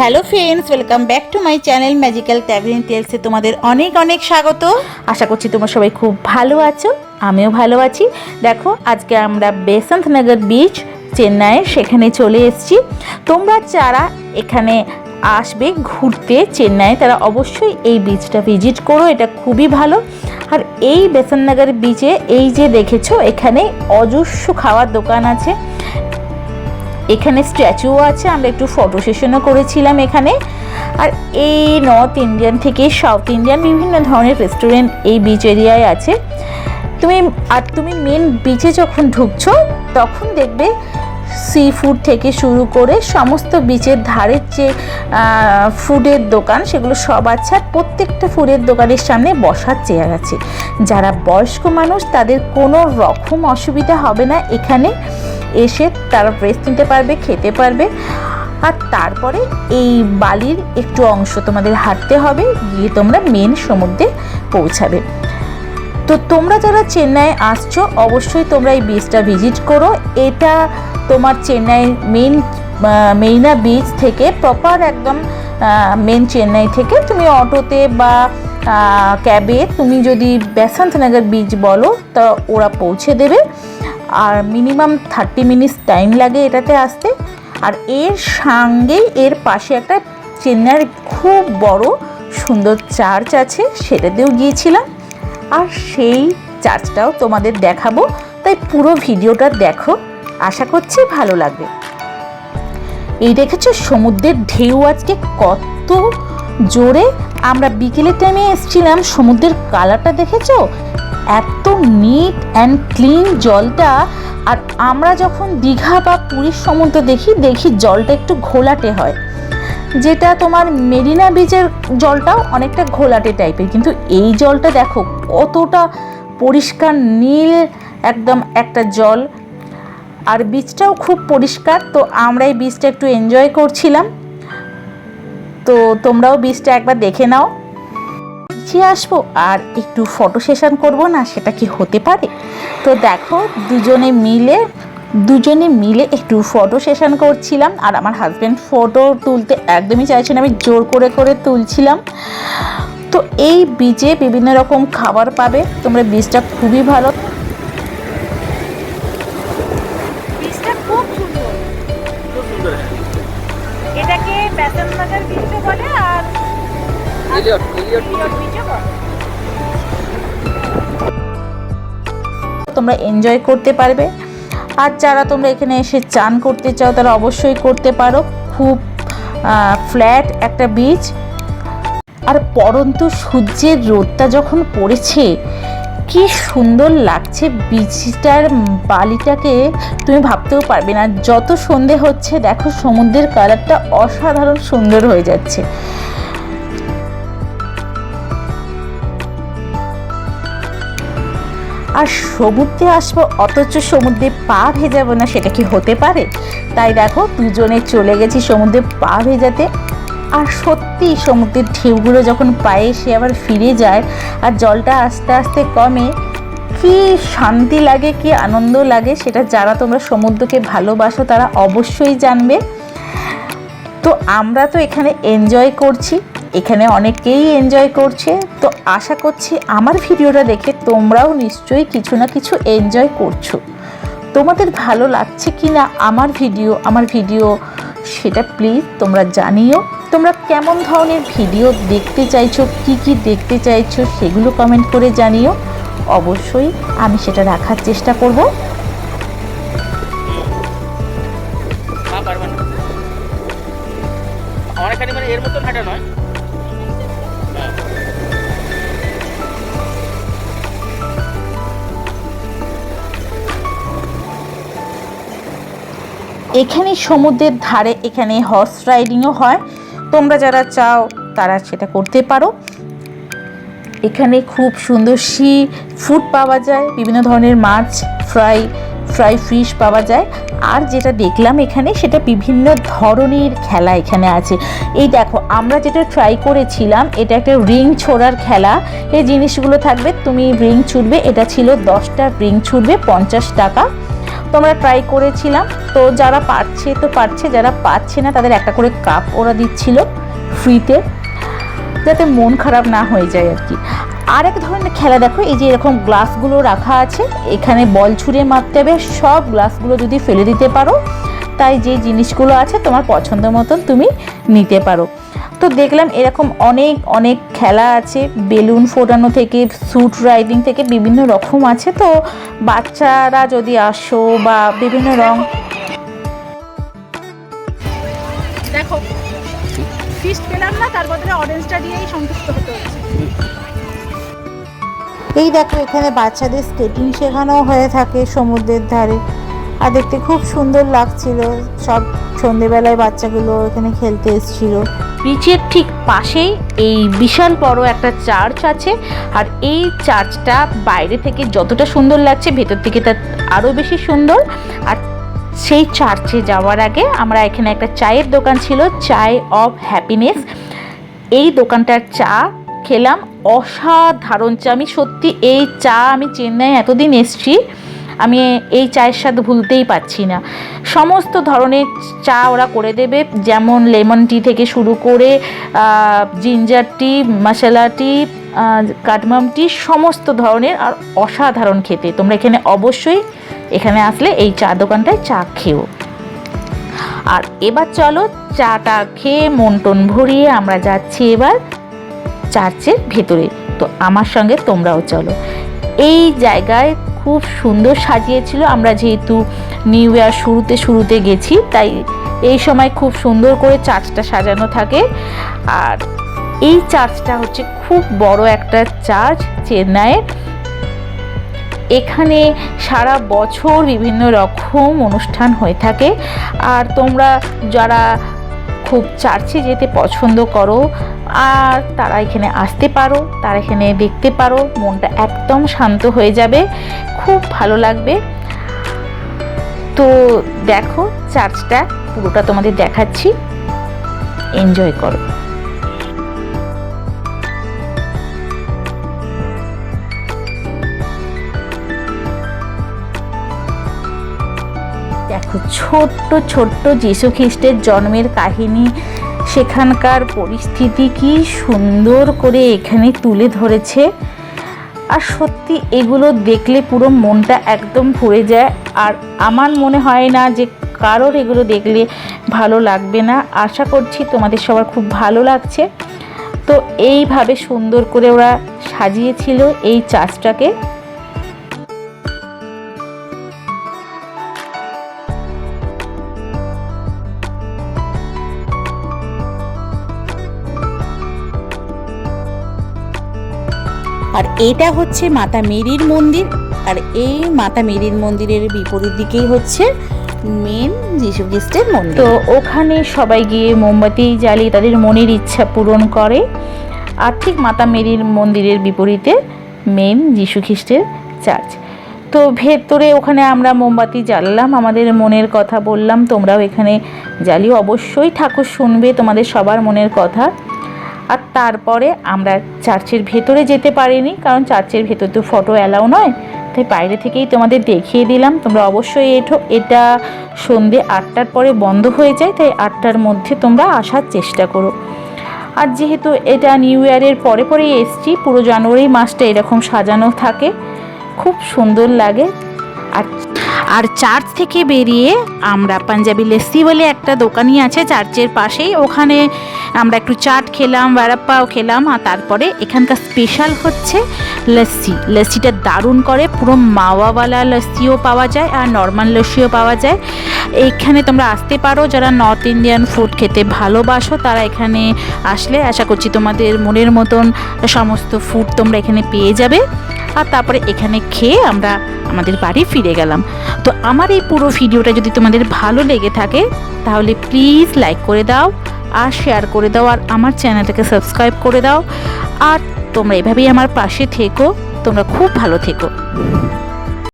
Hello friends, welcome back to my channel magical travelling টেলসে তোমাদের অনেক অনেক স্বাগত। আশা করছি তোমরা সবাই খুব ভালো আছো, আমিও ভালো আছি। দেখো, আজকে আমরা বেসন্ত নগর বিচ চেন্নাইয়ের সেখানে চলে এসেছি। তোমরা যারা এখানে আসবে ঘুরতে চেন্নাই, তারা অবশ্যই এই বিচটা ভিজিট করো, এটা খুবই ভালো। আর এই বেসননগর বিচে এই যে দেখেছ, এখানে অজস্র খাওয়ার দোকান আছে। এখানে স্ট্যাচুও আছে, আমরা একটু ফটো সেশনও করেছিলাম এখানে। আর এই নর্থ ইন্ডিয়ান থেকে সাউথ ইন্ডিয়ান বিভিন্ন ধরনের রেস্টুরেন্ট এই বিচ এরিয়ায় আছে। তুমি, আর তুমি মেন বিচে যখন ঢুকছো, তখন দেখবে সি ফুড থেকে শুরু করে সমস্ত বিচের ধারের যে ফুডের দোকান, সেগুলো সব আছে। আর প্রত্যেকটা ফুডের দোকানের সামনে বসার চেয়ার আছে। যারা বয়স্ক মানুষ, তাদের কোনো রকম অসুবিধা হবে না এখানে। এসে তারা রেস্ট নিতে পারবে, খেতে পারবে। আর তারপরে এই বালির একটু অংশ তোমাদের হাঁটতে হবে, গিয়ে তোমরা মেন সমুদ্রে পৌঁছাবে। তো তোমরা যারা চেন্নাই আসছো, অবশ্যই তোমরা এই বিচটা ভিজিট করো। এটা তোমার চেন্নাই মেন মেইনা বিচ থেকে প্রপার একদম মেন চেন্নাই থেকে তুমি অটোতে বা ক্যাবে তুমি যদি বেসান্তনগর বিচ বলো, তা ওরা পৌঁছে দেবে। আর মিনিমাম থার্টি মিনিটস টাইম লাগে এটাতে আসতে। আর এর সঙ্গেই এর পাশে একটা চেন্নাইয়ের খুব বড় সুন্দর চার্চ আছে, সেটাতেও গিয়েছিলাম। আর সেই চার্চটাও তোমাদের দেখাবো। তাই পুরো ভিডিওটা দেখো। আশা করছি ভালো লাগবে। এই দেখেছ সমুদ্রের ঢেউ আজকে কত জোরে? আমরা বিকেলের টাইমে এসেছিলাম, সমুদ্রের কালারটা দেখেছ? এত নিট অ্যান্ড ক্লিন জলটা, আর আমরা যখন দীঘা বা পুরীর সমুদ্র দেখি দেখি জলটা একটু ঘোলাটে হয়। যেটা তোমার মেরিনা বিচের জলটাও অনেকটা ঘোলাটে টাইপের কিন্তু এই জলটা দেখো কতটা পরিষ্কার নীল একদম একটা জল। আর বিচটাও খুব পরিষ্কার, তো আমরা এই বিচটা একটু এনজয় করছিলাম। তো তোমরাও বিচটা একবার দেখে নাও। পিছিয়ে আসব আর একটু ফটো সেশন করব না, সেটা কি হতে পারে? তো দেখো, দুজনে মিলে দুজনে মিলে একটু ফটো সেশন করছিলাম আর আমার হাজব্যান্ড ফটো তুলতে একদমই চাইছে না, আমি জোর করে করে তুলছিলাম। তো এই বীজে বিভিন্ন রকম খাবার পাবে, তোমরা বীজটা খুবই ভালো। এটাকে বলে আর তোমরা এনজয় করতে পারবে। আর যারা তোমরা এখানে এসে চান করতে চাও, তারা অবশ্যই করতে পারো। খুব ফ্ল্যাট একটা বীজ আর পরন্ত সূর্যের রোদটা যখন পড়েছে, কি সুন্দর লাগছে বীজটার বালিটাকে। তুমি ভাবতেও পারবে না, যত সন্ধে হচ্ছে, দেখো সমুদ্রের কালারটা অসাধারণ সুন্দর হয়ে যাচ্ছে। আর সমুদ্রে আসব, অথচ সমুদ্রে পা ভেজাবো না, সেটা কি হতে পারে? তাই দেখো, দুজনে চলে গেছি সমুদ্রে পা ভেজাতে। আর সত্যি সমুদ্রের ঢেউগুলো যখন পায়ে সে আবার ফিরে যায়, আর জলটা আস্তে আস্তে কমে, কি শান্তি লাগে, কি আনন্দ লাগে, সেটা যারা তোমরা সমুদ্রকে ভালোবাসো তারা অবশ্যই জানবে। তো আমরা তো এখানে এনজয় করছি। এখানে অনেকেই এনজয় করছে। তো আশা করছি আমার ভিডিওটা দেখে তোমরাও নিশ্চয়ই কিছু না কিছু এনজয় করছ। তোমাদের ভালো লাগছে কি না আমার ভিডিও? আমার ভিডিও সেটা প্লিজ তোমরা জানিও। তোমরা কেমন ধরনের ভিডিও দেখতে চাইছো, কি কি দেখতে চাইছো সেগুলো কমেন্ট করে জানিও। অবশ্যই আমি সেটা রাখার চেষ্টা করব। এখানে মানে এর মতন হাঁটা নয়। এখানে সমুদ্রের ধারে এখানে হর্স রাইডিংও হয়। তোমরা যারা চাও, তারা সেটা করতে পারো। এখানে খুব সুন্দর সি ফুড পাওয়া যায়, বিভিন্ন ধরনের মাছ ফ্রাই ফ্রাই ফিশ পাওয়া যায়। আর যেটা দেখলাম এখানে, সেটা বিভিন্ন ধরনের খেলা এখানে আছে। এই দেখো, আমরা যেটা ট্রাই করেছিলাম, এটা একটা রিং ছোড়ার খেলা। এই জিনিসগুলো থাকবে, তুমি রিং ছুটবে এটা ছিল দশটা রিং ছুটবে পঞ্চাশ টাকা। তোমরা ট্রাই করেছিলাম। তো যারা পারছে তো পারছে, যারা পাচ্ছে না তাদের একটা করে কাপ ওরা দিচ্ছিল ফ্রিতে যাতে মন খারাপ না হয়ে যায় আর কি। আর এক ধরনের খেলা দেখো, এই যে এরকম গ্লাসগুলো রাখা আছে, এখানে বল ছুঁড়ে মারতে হবে, সব গ্লাসগুলো যদি ফেলে দিতে পারো, তাই যে জিনিসগুলো আছে তোমার পছন্দ মতন তুমি নিতে পারো। তো দেখলাম এরকম অনেক অনেক খেলা আছে বেলুন ফোটানো থেকে স্যুট রাইডিং থেকে বিভিন্ন রকম আছে। তো বাচ্চারা যদি আসো বা বিভিন্ন রং দেখো ফিস্ট পেলাম না তার বদলে অরেঞ্জটা দিয়েই সন্তুষ্ট হতে হচ্ছে। এই দেখো এখানে বাচ্চাদের স্কেটিং শেখানো হয়ে থাকে সমুদ্রের ধারে। আর দেখতে খুব সুন্দর লাগছিল। সব সন্ধেবেলায় বাচ্চাগুলো এখানে খেলতে এসেছিল। বিচের ঠিক পাশেই এই বিশাল বড় একটা চার্চ আছে। আর এই চার্চটা বাইরে থেকে যতটা সুন্দর লাগছে, ভেতর থেকে তার আরও বেশি সুন্দর। আর সেই চার্চে যাওয়ার আগে আমরা এখানে একটা চায়ের দোকান ছিল চায় অফ হ্যাপিনেস। এই দোকানটার চা খেলাম। অসাধারণ চা। আমি সত্যি এই চা আমি চেন্নাই এতদিন এসছি আমি এই চায়ের স্বাদ ভুলতেই পারছি না। সমস্ত ধরনের চা ওরা করে দেবে, যেমন লেমন টি থেকে শুরু করে জিঞ্জার টি, মশলা টি কাটমাম টি, সমস্ত ধরনের আর অসাধারণ খেতে। তোমরা এখানে অবশ্যই এখানে আসলে এই চা দোকানটায় চা খেও। আর এবার চলো চাটা খেয়ে মন টন ভরিয়ে আমরা যাচ্ছি এবার চার্চের ভেতরে। তো আমার সঙ্গে তোমরাও চলো। এই জায়গায় খুব সুন্দর সাজিয়েছিল। আমরা যেহেতু নিউ ইয়ার শুরুতে শুরুতে গেছি, তাই এই সময় খুব সুন্দর করে চার্চটা সাজানো থাকে। আর এই চার্চটা হচ্ছে খুব বড় একটা চার্চ চেন্নাইয়ের। এখানে সারা বছর বিভিন্ন রকম অনুষ্ঠান হয়ে থাকে। আর তোমরা যারা খুব চার্চে যেতে পছন্দ করো। আর তারা এখানে আসতে পারো, তারা এখানে দেখতে পারো, মনটা একদম শান্ত হয়ে যাবে, খুব ভালো লাগবে। তো দেখো, চার্চটা পুরোটা তোমাদের দেখাচ্ছি। এনজয় করো। ছোট্ট ছোট্ট খ্রিস্টের জন্মের কাহিনী, সেখানকার পরিস্থিতি কি সুন্দর করে এখানে তুলে ধরেছে। আর সত্যি এগুলো দেখলে পুরো মনটা একদম ভরে যায়। আর আমার মনে হয় না যে কারোর এগুলো দেখলে ভালো লাগবে না। আশা করছি তোমাদের সবার খুব ভালো লাগছে। তো এইভাবে সুন্দর করে ওরা সাজিয়েছিল এই চার্চটাকে এটা হচ্ছে মাতা মেরির মন্দির, আর এই মাতা মেরির মন্দিরের বিপরীত দিকেই হচ্ছে মেন যীশু খ্রিস্টের মন্দির। তো ওখানে সবাই গিয়ে মোমবাতি জ্বালিয়ে তাদের মনের ইচ্ছা পূরণ করে, আর ঠিক মাতা মেরির মন্দিরের বিপরীতে মেন যীশু খ্রিস্টের চার্চ তো ভেতরে ওখানে আমরা মোমবাতি জ্বাললাম, আমাদের মনের কথা বললাম, তোমরাও এখানে জ্বালিও। অবশ্যই ঠাকুর শুনবে, তোমাদের সবার মনের কথা। আর তারপরে আমরা চার্চের ভেতরে যেতে পারিনি, কারণ চার্চের ভেতর তো ফটো অ্যালাউ নয়। তাই বাইরে থেকেই তোমাদের দেখিয়ে দিলাম। তোমরা অবশ্যই এঠো। এটা সন্ধে আটটার পরে বন্ধ হয়ে যায়, তাই আটটার মধ্যে তোমরা আসার চেষ্টা করো। আর যেহেতু এটা নিউ ইয়ারের পরে পরেই এসছি, পুরো জানুয়ারি মাসটা এরকম সাজানো থাকে। খুব সুন্দর লাগে। আর আর চার্চ থেকে বেরিয়ে আমরা পাঞ্জাবি লস্যি বলে একটা দোকানই আছে চার্চের পাশেই। ওখানে আমরা একটু চাট খেলাম বারাপ্পাও খেলাম, আর তারপরে এখানকার স্পেশাল হচ্ছে লস্যি। লস্যিটা দারুণ করে, পুরো মাওয়াওয়ালা লস্যিও পাওয়া যায় আর নর্মাল লস্যিও পাওয়া যায়। এইখানে তোমরা আসতে পারো, যারা নর্থ ইন্ডিয়ান ফুড খেতে ভালোবাসো, তারা এখানে আসলে আশা করছি তোমাদের মনের মতন সমস্ত ফুড তোমরা এখানে পেয়ে যাবে। আর তারপরে এখানে খেয়ে আমরা আমাদের বাড়ি ফিরে গেলাম। তো আমার এই পুরো ভিডিওটা যদি তোমাদের ভালো লেগে থাকে, তাহলে প্লিজ লাইক করে দাও। আর শেয়ার করে দাও আর আমার চ্যানেলটাকে সাবস্ক্রাইব করে দাও। আর তোমরা এভাবেই আমার পাশে থেকো। তোমরা খুব ভালো থেকো।